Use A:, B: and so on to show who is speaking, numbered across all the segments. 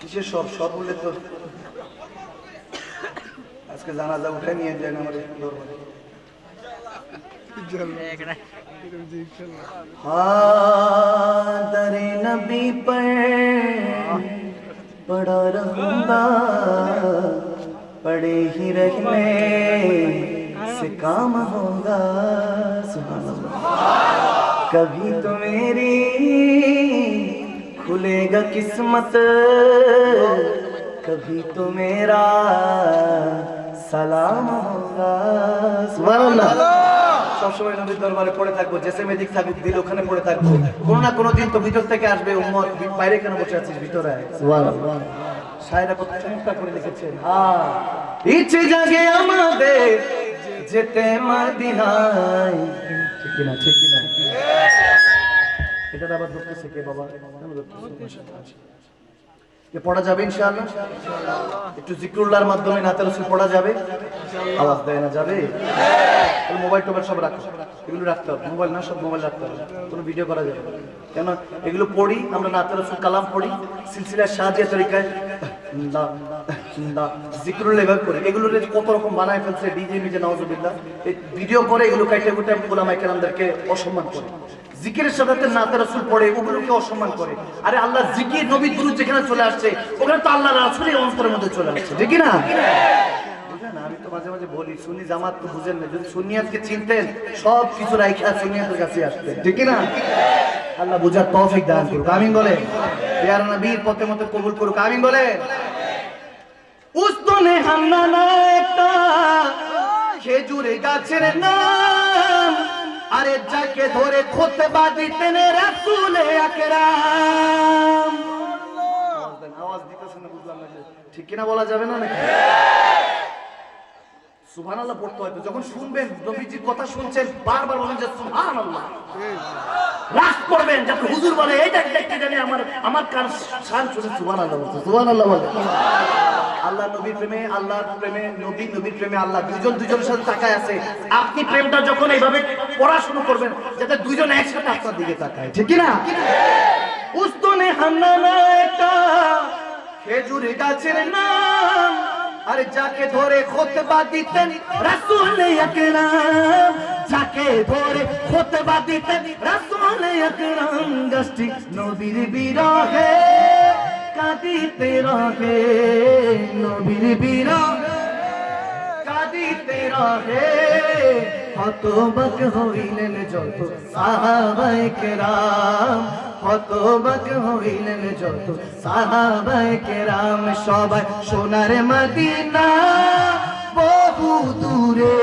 A: কিসের সব? সব বললে তো আজকে জানাজা উঠে নিয়ে دور আমাদের ہاں در نبی پر پڑا رہوں گا پڑے ہی رہنے سے کام ہوگا سبحان اللہ کبھی تو میری खुलेगा किस्मत कभी तो मेरा सलाम होगा सुभान अल्लाह। সবসময় নবীর দরবারে পড়ে থাকবো জেসে মেদিক থাকুক দিল ওখানে পড়ে থাকবো কোনো না কোনো দিন তো ভিতর থেকে আসবে উম্মত বাইরে কেন বসে আছিস ভিতরে আয়। শায়রা কত চমৎকার করে লিখেছেন হ্যাঁ ইচ্ছে জাগে আমাদের যেতে মদিনায় ঠিক কিনা ঠিক কিনা এটা আবার ধরতেছে কে বাবা? কেন পড়া যাবে ইনশাআল্লাহ? একটু জিক্রুল্লাহর মাধ্যমে নাতে রসুল পড়া যাবে? আওয়াজ দেয় না, যাবে? মোবাইল টোবাইল সব রাখো। এগুলো রাখতে হবে। মোবাইল না, সব মোবাইল রাখতে হবে। কোনো ভিডিও করা যাবে। কেন? এগুলো পড়ি, আমরা নাতে রসুল কালাম পড়ি। সিলসিলার সাহায্যের তরিকায় জিক্রুল্লাহ এভাবে করি, এগুলো কত রকম বানায় ফেলছে ডিজে মিজে নওয়াজুবিল্লাহ ভিডিও করে এগুলো কাইটে কুটে গোলামাই কেরামদেরকে অসম্মান করে। জিকিরের সাথে নাতে রসুল পড়ে, ওগুলোকে অসম্মান করে। আরে আল্লাহ জিকির নবী গুরু যেখানে চলে আসছে, ওখানে তো আল্লাহ রাসুলের অন্তরের মধ্যে চলে আসছে, ঠিক না? আমি তো মাঝে মাঝে বলি, সুন্নি জামাত তো বুঝেন না, যদি সুন্নিয়াতকে চিনতেন, সব কিছু রাইখা সুন্নিয়াতের কাছে আসতেন, ঠিক না আল্লাহ বুঝার তৌফিক দান করুক, আমিন বলে পেয়ারা নবীর পথে মতো কবুল করুক, আমিন বলে উস্তনে হামনা না একটা খেজুরে গাছের নাম। আরে যাকে ধরে খোতে দিতেন রাসূলে আকরাম। আওয়াজ দিতেছেন না বুঝলাম না। ঠিক কিনা বলা যাবে না নাকি? সুবহানাল্লাহ পড়তে হয়তো যখন শুনবেন নবীজির কথা শুনছেন বারবার বলেন যে সুবহানাল্লাহ। রাগ করবেন যাতে হুজুর বলে এইটা দেখতে জানি আমার আমার কান শান শুনে বলছে। সুবহানাল্লাহ বলে। আল্লাহ নবীর প্রেমে, আল্লাহর প্রেমে, নবী, নবীর প্রেমে আল্লাহ দুজন দুজনের সাথে তাকায় আছে। আপনি প্রেমটা যখন এইভাবে পড়া করবেন, যাতে দুজন একসাথে আপনার দিকে তাকায়। ঠিক না উস্তনে হান্না না একটা খেজুরি গাছের নাম, আরে যাকে ধরে খোতবা দিতেন রাসূল আকরাম, যাকে ধরে খোতবা দিতেন রাসূল আকরাম, গাছটি নবীর বিরহে। কাঁদিতে রহে নবীর বিরহে, কাঁদিতে রহে। হতবাক হইলেন যত সাহাবায়ে কেরাম হতবাক হইলেন যত সাহাবায়ে কেরাম সবাই সোনার মদিনা বহু দূরে,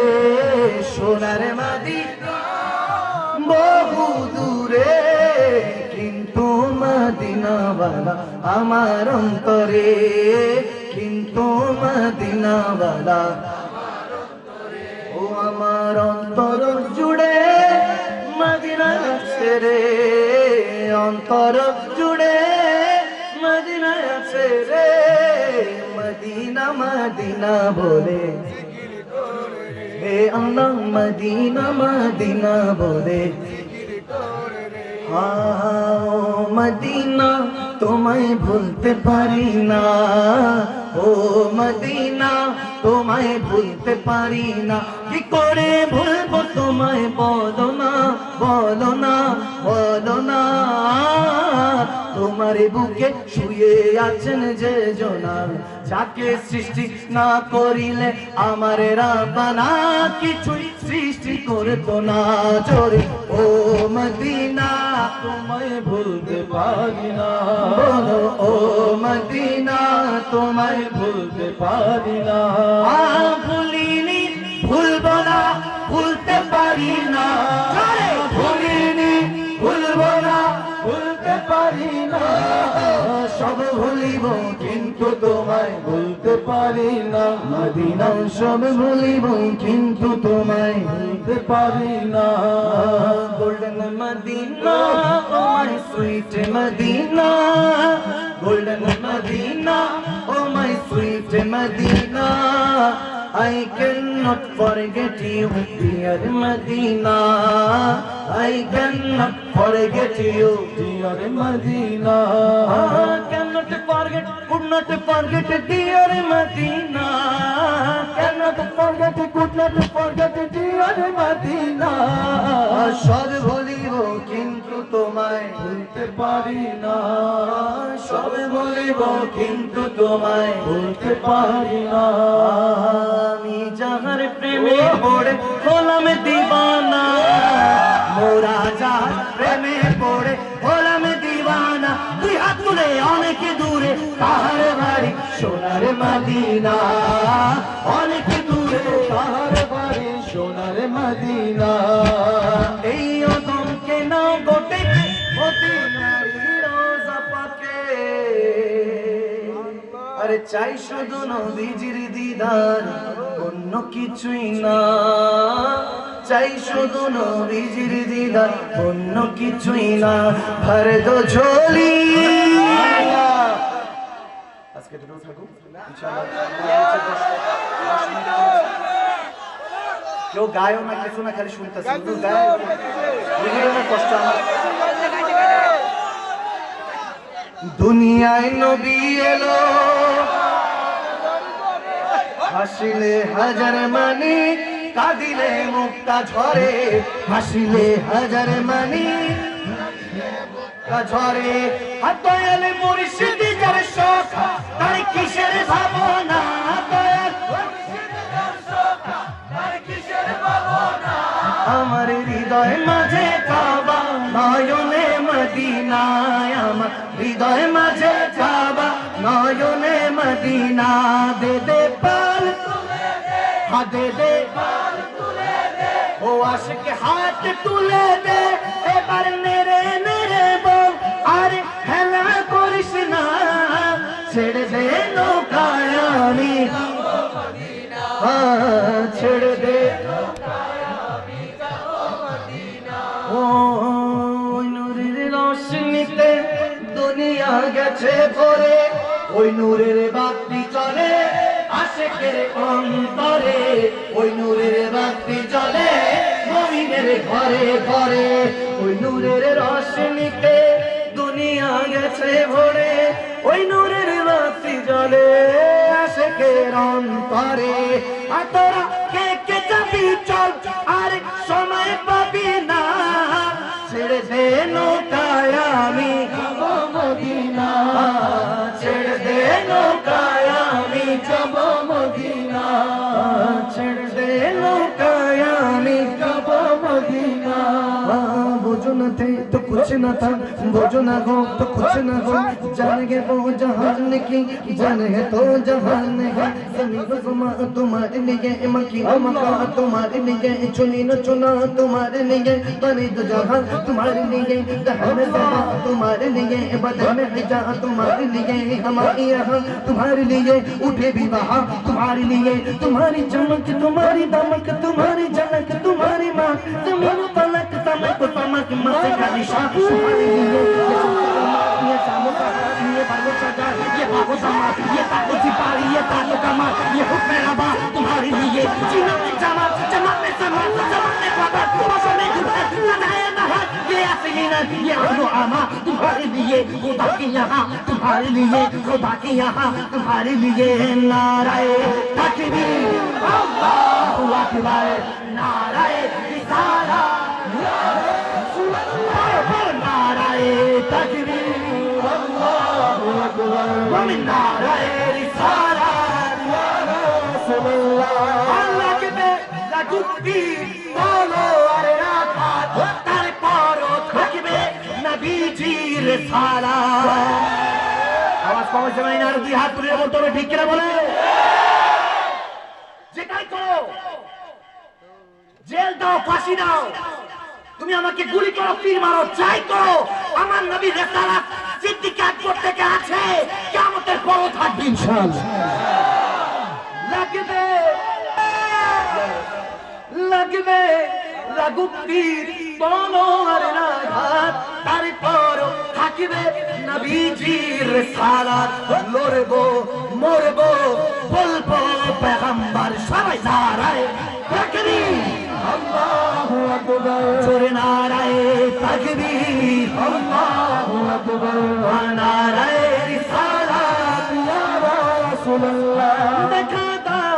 A: সোনার মদিনা বহু দূরে, কিন্তু মদিনাওয়ালা আমার অন্তরে, কিন্তু মদিনাওয়ালা। ও আমার অন্তর জুড়ে মদিনা আছে রে, অন্তর জুড়ে মদিনা আছে রে। মদিনা মদিনা বলে। হে আল্লাহ, মদিনা মদিনা বলে। হাও মদিনা, তোমায় ভুলতে পারি না। ও মদিনা, তোমায় ভুলতে পারি না। কি করে ভুলবো তোমায়? বলো না বলো না বলো না। তোমার বুকে শুয়ে আছেন যে জোনার যাকে সৃষ্টি না করিলে আমার রাবানা কিছুই সৃষ্টি করতো না। জোরে, ও মদিনা,
B: তোমায় ভুলতে পারি না
A: বলো ও মদিনা তোমায়
B: ভুলতে পারি না
A: ভুলিনি ভুলব না ভুলতে পারি না সব ভুলিব
B: কিন্তু তোমায় ভুলতে পারি না।
A: মদিনা সব ভুলিব কিন্তু তোমায়
B: ভুলতে পারি না।
A: Golden Medina oh my sweet Medina golden Medina oh my sweet Medina I cannot forget you, dear Medina. I cannot forget you, dear Medina Forget dear Medina.
B: cannot forget, could not forget, dear Medina.
A: সব বলিব কিন্তু তোমায়
B: ভুলতে পারি না
A: সব বলিব কিন্তু তোমায়
B: ভুলতে পারি না
A: আমি যাহার প্রেমে পড়ে হলাম দিবানা মোরা যাহার প্রেমে পড়ে হলাম দিবানা তুই হাত তুলে অনেক দূরে তাহার বাড়ি, সোনার মাদিনা। অনেক দূরে
B: তাহার বাড়ি, সোনার মদিনা।
A: এই অদমকে না গোটে আরে চাই শুধু নবীজির দিদার, অন্য কিছুই না। চাই শুধু নবীজির দিদার, অন্য কিছুই না। ভর দো ঝোলি আজকে দুটো থাকুক। কেউ গায়ও না কিছু না খালি শুনতেছে। কষ্ট আমার। দুনিয়ায় নবী এলো। হাসিলে হাজার মানি কাঁদিলে মুক্তা ঝরে। হাসিলে হাজার মানি মুক্তা ঝরে। হাতয়ালে মুর্শিদি আমার হৃদয় মাঝে কাবা, নয়নে মদিনায় আমার হৃদয় মাঝে কাবা, নয়নে মদিনা। দে দে পাল হা, দে দে ও আশিক হাত তুলে দে। এবার নেড়ে নেড়ে নূরের বাতি চলে, আশেকের অন্তরে। ওই নূরের বাতি চলে মমিনের ঘরে ঘরে। ওই নূরের রশ্মিতে দুনিয়া গেছে ভরে। ওই নূরের বাতি জ্বলে আশেকের অন্তরে। আর তোরা কে কে যাবি চল, আর সময় পাবি না। نہ تھے تو کچھ نہ تھا بوجھو نہ ہو تو کچھ نہ ہو جان گے وہ جہان کی جان ہے تو جہان ہے زمین و زما تمہارے لیے مکی و مکا تمہارے لیے چنی نہ چنا تمہارے لیے بنی دو جہان تمہارے لیے دہن زما تمہارے لیے بدن حجا تمہارے لیے ہماری یہاں تمہارے لیے اٹھے بھی وہاں تمہارے لیے تمہاری چمک تمہاری دمک تمہاری جھلک تمہاری ماں زمین سمجھ تو سمجھ مزے کا کا کمال یہ شاموں
B: کا یہ
A: تمہارے لیے تمہارے لیے خدا یہاں تمہارے لیے خدا کی یہاں تمہارے لیے نعرہ تکبیر اللہ اکبر نعرہ رسالہ হাত তুলে বলতে হবে ঠিক কিনা বলে? জেল দাও, ফাঁসি দাও। তুমি আমাকে গুলি করো তীর মারো চাই করো। আমার নবী রেসালাত সিদ্দিক আকবর থেকে আছে। কিয়ামতের পরও থাকবে ইনশাআল্লাহ। লাগবে। লাগবে। লাগুক তীর বলো আর রাঘাত তারপর থাকিবে নবীজির সালাত লড়বো, মরবো, বলব সবাই চোরে নারায় তাকবীর।
B: আল্লাহু আকবার
A: নারায় রিসালাত ইয়া
B: রাসূলুল্লাহ।
A: দেখা দাও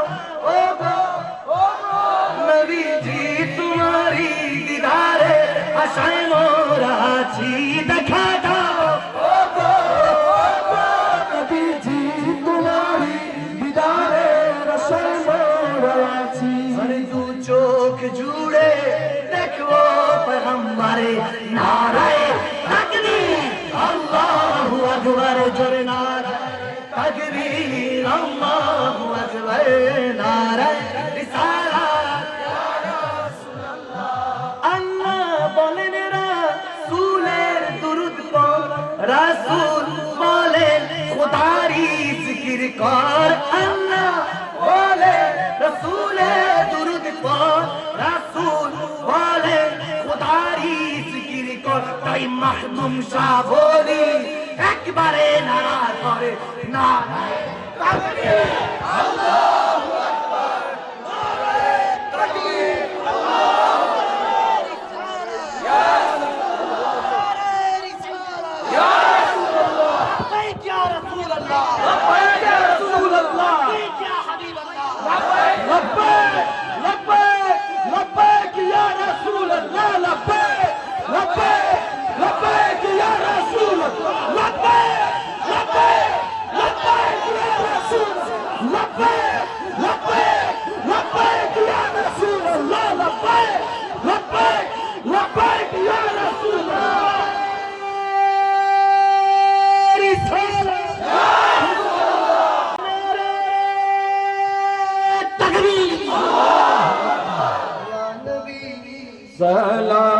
A: দিদারে আশায় মোরা আল্লাহু আকবার নারায় রিসালাত ইয়া রাসূলুল্লাহ আল্লাহ বলেন রাসূলের দরুদ পড় কর। আল্লাহ বলে রাসূলের দরুদ পড় রাসূল বলে খোদারি জিকির কর। তাই মাহদুম শাহ বলি, একবারে নারা করে
B: না আল্লাহ। Salam.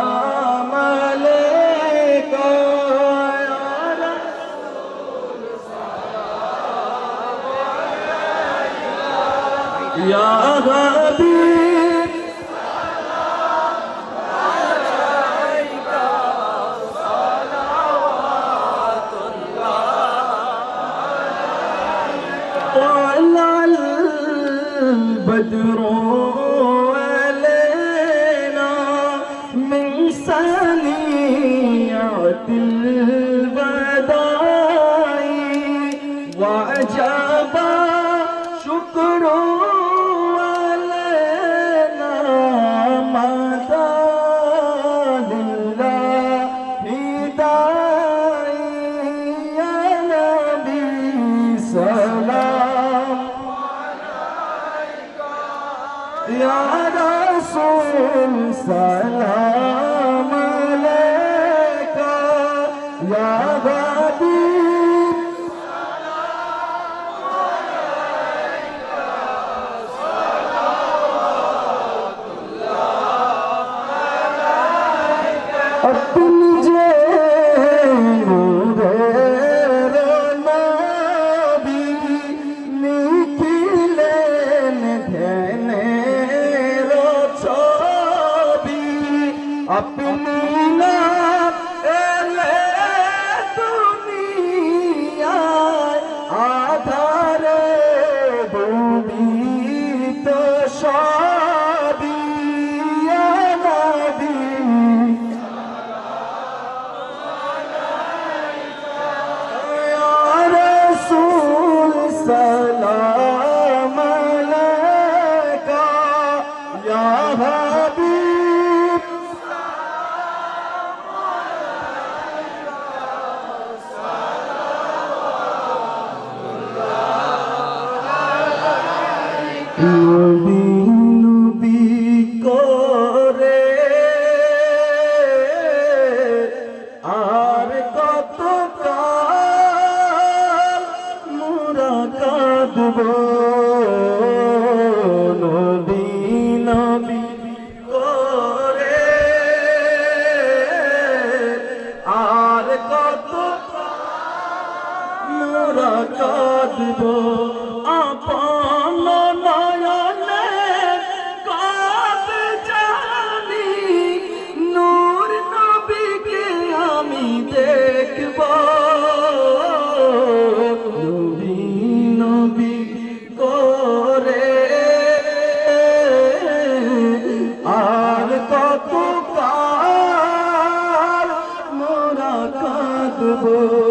B: Bye.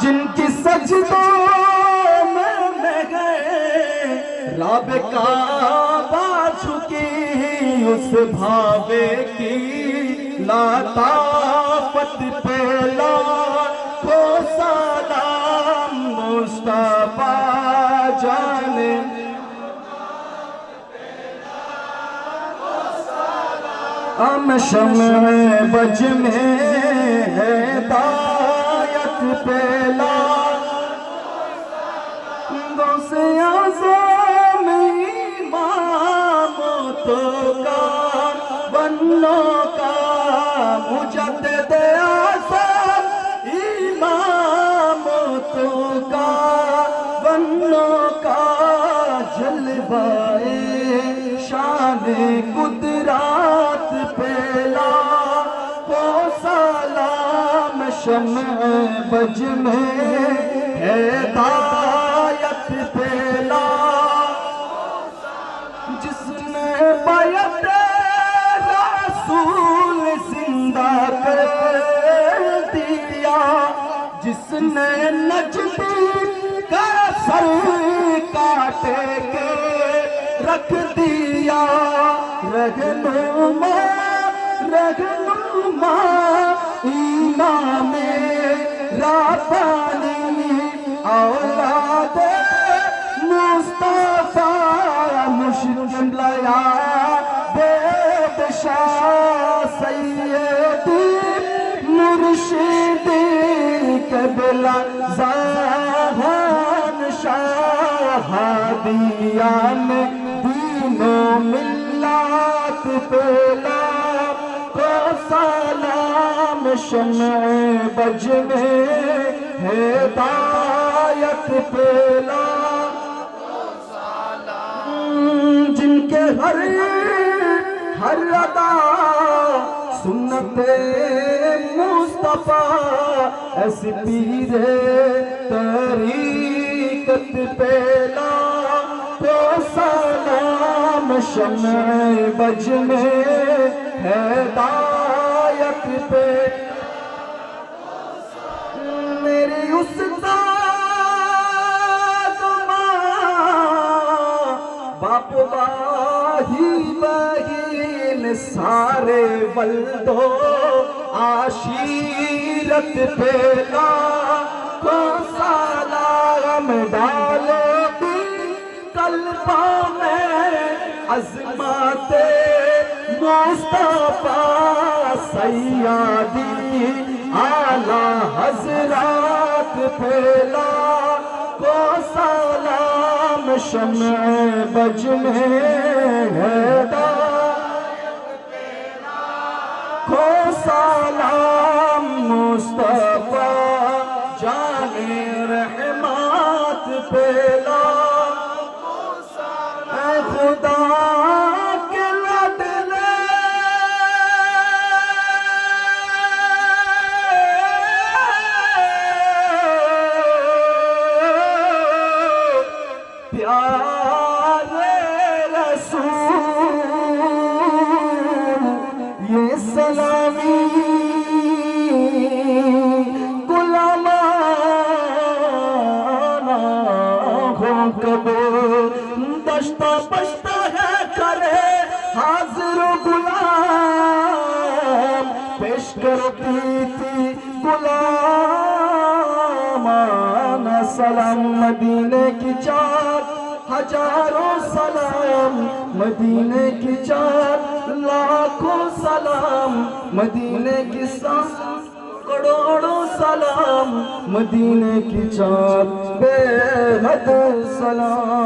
B: جن کی سجدوں میں میں گئے رب کعبہ چھکی اس بھاوے کی لطافت پہلا کو سلام مصطفیٰ جانے۔ ہم شمع بج میں ہے، دار پہلا سے آزام امام تو کا بنوں کا مجدد مجھ میں ہدایت دینا جس نے بیت رسول زندہ کر دیا، جس نے نجدی کا سر کاٹے کے رکھ دیا رہنما رہنما ایمان میں ربانی اولاد مصطفیٰ مشکل لیا بے شاہ سیدی مرشدی قبلہ زہان شاہدیان دینوں ملات پہ شمع بجنے ہدایت پیلا۔ جن کے ہر ہر ادا سنت مصطفیٰ، ایسی پیر طریقت پیلا۔ تو سلام شمع بجنے، ہدایت پیلا۔ کر دو عشیرت پہ لا کو سلام ڈالو قلبوں میں عظمت مصطفیٰ سیادی آلہ حضرات پھیلا کو سلام شمع بج میں ہے salam ہزاروں سلام، مدینے کی چار لاکھوں سلام، مدینے کی سانس کروڑوں سلام، مدینے کی چار بے حد سلام۔